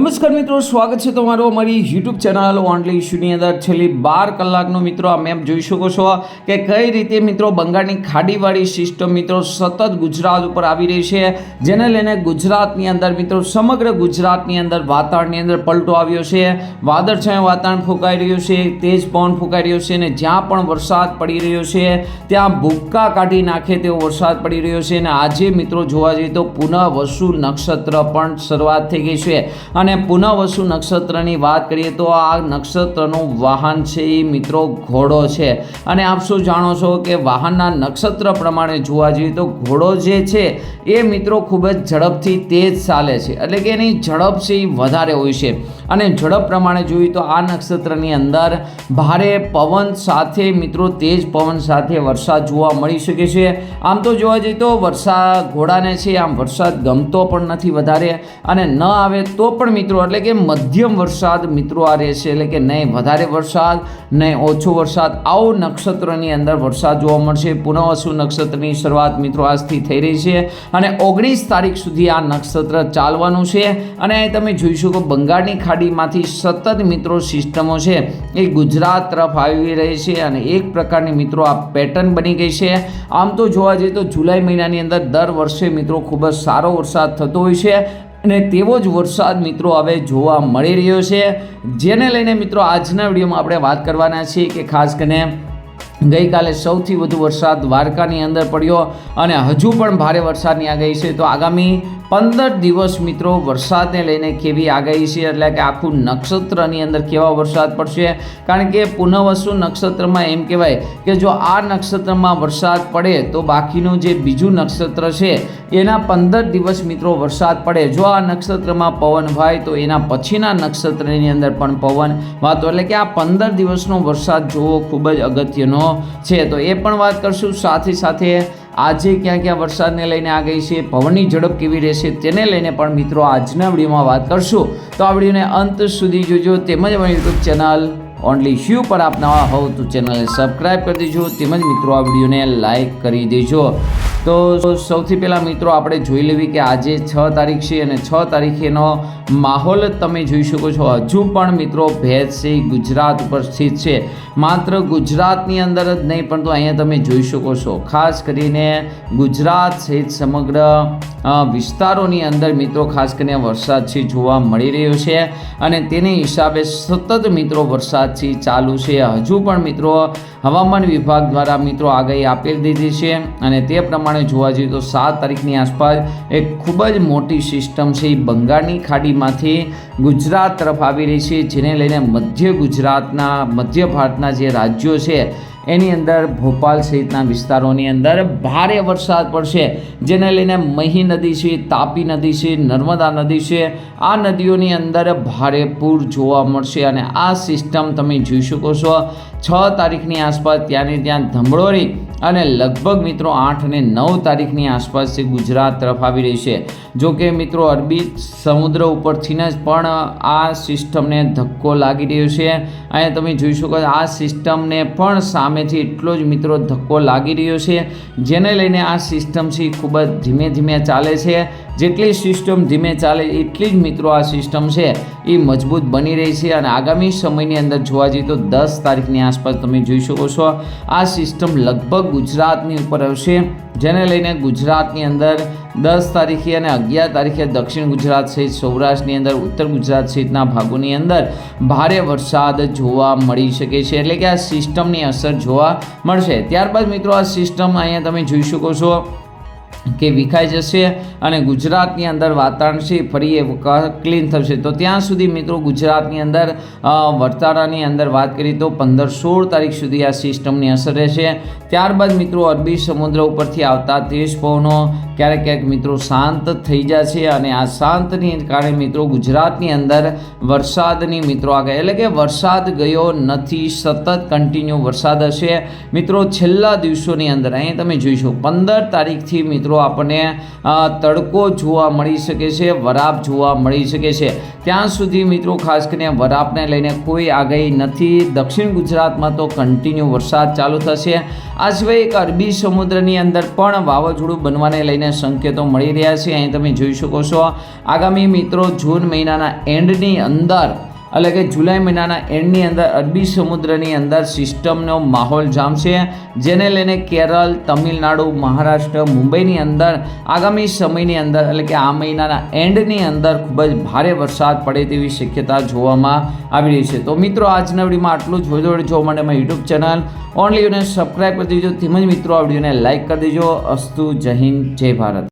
નમસ્કાર મિત્રો, સ્વાગત છે તમારું અમારી યુટ્યુબ ચેનલ ઓનલી ઇશ્યુની અંદર. છેલ્લી બાર કલાકનો મિત્રો આ મેપ જોઈ શકો છો કે કઈ રીતે મિત્રો બંગાળની ખાડીવાળી સિસ્ટમ મિત્રો સતત ગુજરાત ઉપર આવી રહી છે, જેને લઈને ગુજરાતની અંદર મિત્રો સમગ્ર ગુજરાતની અંદર વાતાવરણની અંદર પલટો આવ્યો છે. વાદળછાયું વાતાવરણ ફૂંકાઈ રહ્યું છે, તેજ પવન ફૂંકાઈ રહ્યો છે અને જ્યાં પણ વરસાદ પડી રહ્યો છે, ત્યાં ભૂક્કા કાઢી નાખે તેવો વરસાદ પડી રહ્યો છે અને આજે મિત્રો જોવા જઈએ તો પુનઃ વસુ નક્ષત્ર પણ શરૂઆત થઈ ગઈ છે. અને પુનઃવસુ નક્ષત્રની વાત કરીએ તો આ નક્ષત્રનું વાહન છે એ મિત્રો ઘોડો છે. અને આપ શું જાણો છો કે વાહનના નક્ષત્ર પ્રમાણે જોવા જઈએ તો ઘોડો જે છે એ મિત્રો ખૂબ જ ઝડપથી તેજ ચાલે છે. એટલે કે એની ઝડપ છે એ વધારે હોય છે. અને ઝડપ પ્રમાણે જોઈએ તો આ નક્ષત્રની અંદર ભારે પવન સાથે મિત્રો તેજ પવન સાથે વરસાદ જોવા મળી શકે છે. આમ તો જોવા જઈએ તો વરસાદ ઘોડાને છે આમ વરસાદ ગમતો પણ નથી વધારે. અને ન આવે તો પણ મિત્રો, એટલે કે મધ્યમ વરસાદ મિત્રો આ રહેશે. એટલે કે નહીં, વધારે વરસાદ, નહીં, ઓછો વરસાદ, આવો નક્ષત્રની અંદર વરસાદ જોવા મળશે. પુનઃવસુ નક્ષત્રની શરૂઆત મિત્રો આજથી થઈ રહી છે. અને ઓગણીસ તારીખ સુધી આ નક્ષત્ર ચાલવાનું છે. અને તમે જોઈ શકો બંગાળની ખાડીમાંથી સતત મિત્રો સિસ્ટમો છે. એ ગુજરાત તરફ આવી રહી છે અને એક પ્રકારની મિત્રો આ પેટર્ન બની ગઈ છે. આમ તો જોવા જઈએ તો જુલાઈ મહિનાની અંદર દર વર્ષે મિત્રો ખૂબ જ સારો વરસાદ થતો હોય છે. અને તેવો જ વરસાદ મિત્રો હવે જોવા મળી રહ્યો છે. જેને લઈને મિત્રો આજના વિડીયોમાં આપણે વાત કરવાના છીએ કે ખાસ કરીને ગઈકાલે સૌથી વધુ વરસાદ દ્વારકાની અંદર પડ્યો અને હજુ પણ ભારે વરસાદની આગાહી છે. તો આગામી પંદર દિવસ મિત્રો વરસાદને લઈને કેવી આગાહી છે? એટલે કે આખું નક્ષત્રની અંદર કેવા વરસાદ પડશે? કારણ કે પુનઃવસુ નક્ષત્રમાં એમ કહેવાય કે જો આ નક્ષત્રમાં વરસાદ પડે તો બાકીનું જે બીજું નક્ષત્ર છે, એના પંદર દિવસ મિત્રો વરસાદ પડે. જો આ નક્ષત્રમાં પવન હોય તો એના પછીના નક્ષત્રની અંદર પણ પવન વાતો. એટલે કે આ પંદર દિવસનો વરસાદ જોવો ખૂબ જ અગત્યનો છે. તો એ પણ વાત કરશું. સાથે સાથે આજે ક્યાં ક્યાં વરસાદને લઈને આ ગઈ છે, પવનની ઝડપ કેવી રહેશે તેને લઈને પણ મિત્રો આજના વિડીયોમાં વાત કરશું. તો આ વિડીયોને અંત સુધી જોજો. તેમજ અમારી યુટ્યુબ ચેનલ ઓનલી શ્યુ પર આપ નવા હોવ તો ચેનલને સબસ્ક્રાઈબ કરી દેજો. તેમજ મિત્રો, આ વિડીયોને લાઈક કરી દેજો. તો સૌથી પહેલાં મિત્રો આપણે જોઈ લેવી કે આજે છ તારીખ છે અને છ તારીખેનો માહોલ તમે જોઈ શકો છો. હજુ પણ મિત્રો ભેજ છે, ગુજરાત ઉપર સ્થિત છે. માત્ર ગુજરાતની અંદર જ નહીં પરંતુ અહીંયા તમે જોઈ શકો છો. ખાસ કરીને ગુજરાત સહિત સમગ્ર વિસ્તારોની અંદર મિત્રો ખાસ કરીને વરસાદ છે, જોવા મળી રહ્યો છે. અને તેની હિસાબે સતત મિત્રો વરસાદ છે, ચાલુ છે. હજુ પણ મિત્રો હવામાન વિભાગ દ્વારા મિત્રો આગાહી આપી દીધી છે અને તે પ્રમાણે જોવા જઈએ તો સાત તારીખની આસપાસ એક ખૂબ જ મોટી સિસ્ટમ છે એ બંગાળની ખાડીમાંથી ગુજરાત તરફ આવી રહી છે, જેને લઈને મધ્ય ગુજરાતના, મધ્ય ભારતના જે રાજ્યો છે એની અંદર ભોપાલ સહિતના વિસ્તારોની અંદર ભારે વરસાદ પડશે, જેને લઈને મહી નદી છે, તાપી નદી છે, નર્મદા નદી છે, આ નદીઓની અંદર ભારે પૂર જોવા મળશે અને આ સિસ્ટમ તમે જોઈ શકો છો. છ તારીખની આસપાસ ત્યાંને ત્યાં ધમડોરી અને લગભગ મિત્રો આઠ અને નવ તારીખની આસપાસ છે ગુજરાત તરફ આવી રહી છે. જો કે મિત્રો અરબી સમુદ્ર ઉપરથીને જ પણ આ સિસ્ટમને ધક્કો લાગી રહ્યો છે. અહીંયા તમે જોઈ શકો આ સિસ્ટમને પણ સામેથી એટલો જ મિત્રો ધક્કો લાગી રહ્યો છે, જેને લઈને આ સિસ્ટમ છે ખૂબ જ ધીમે ધીમે ચાલે છે. જેટલી સિસ્ટમ ધીમે ચાલે એટલી જ મિત્રો આ સિસ્ટમ છે. એ મજબૂત બની રહી છે અને આગામી સમયની અંદર જોવા જઈએ તો દસ તારીખની આસપાસ તમે જોઈ શકો છો. આ સિસ્ટમ લગભગ ગુજરાતની ઉપર આવશે. જેને લઈને ગુજરાતની અંદર દસ તારીખે અને અગિયાર તારીખે દક્ષિણ ગુજરાત સહિત સૌરાષ્ટ્રની અંદર, ઉત્તર ગુજરાત સહિતના ભાગોની અંદર ભારે વરસાદ જોવા મળી શકે છે. એટલે કે આ સિસ્ટમની અસર જોવા મળશે. ત્યારબાદ મિત્રો આ સિસ્ટમ અહીંયા તમે જોઈ શકો છો. કે વિખાઈ જશે અને ગુજરાતની અંદર વાતાવરણ છે ફરી એ ક્લીન થશે. તો ત્યાં સુધી મિત્રો ગુજરાતની અંદર અ, અંદર વાત કરીએ તો પંદર સોળ તારીખ સુધી આ સિસ્ટમની અસર રહેશે. ત્યારબાદ મિત્રો અરબી સમુદ્ર ઉપરથી આવતા તેજ પવનો ક્યારેક ક્યારેક મિત્રો શાંત થઈ જાય છે અને આ શાંતની કારણે મિત્રો ગુજરાતની અંદર વરસાદની મિત્રો આગળ, એટલે કે વરસાદ ગયો નથી, સતત કન્ટિન્યુ વરસાદ હશે. મિત્રો છેલ્લા દિવસોની અંદર, અહીં તમે જોઈશો, પંદર તારીખથી મિત્રો આપણને તડકો જોવા મળી શકે છે, વરાપ જોવા મળી શકે છે. ત્યાં સુધી મિત્રો ખાસ કરીને વરાપને લઈને કોઈ આગાહી નથી. દક્ષિણ ગુજરાતમાં તો કન્ટિન્યુ વરસાદ ચાલુ થશે. આ સિવાય એક અરબી સમુદ્રની અંદર પણ વાવાઝોડું બનવાને લઈને સંકેતો મળી રહ્યા છે. અહીં તમે જોઈ શકો છો, આગામી મિત્રો જૂન મહિનાના એન્ડની અંદર એટલે કે જુલાઈ મહિનાના એન્ડની અંદર અરબી સમુદ્રની અંદર સિસ્ટમનો માહોલ જામશે, જેને લઈને કેરળ, તમિલનાડુ, મહારાષ્ટ્ર, મુંબઈની અંદર આગામી સમયની અંદર એટલે કે આ મહિનાના એન્ડની અંદર ખૂબ જ ભારે વરસાદ પડે તેવી શક્યતા જોવામાં આવી રહી છે. તો મિત્રો, આજના વિડીયોમાં આટલું જ. વધુ જોવા માટે મારી યુટ્યુબ ચેનલ ઓનલી યુને સબસ્ક્રાઈબ કરી દેજો. તેમજ મિત્રો, આ વિડીયોને લાઇક કરી દેજો. અસ્તુ, જય હિન્દ, જય ભારત.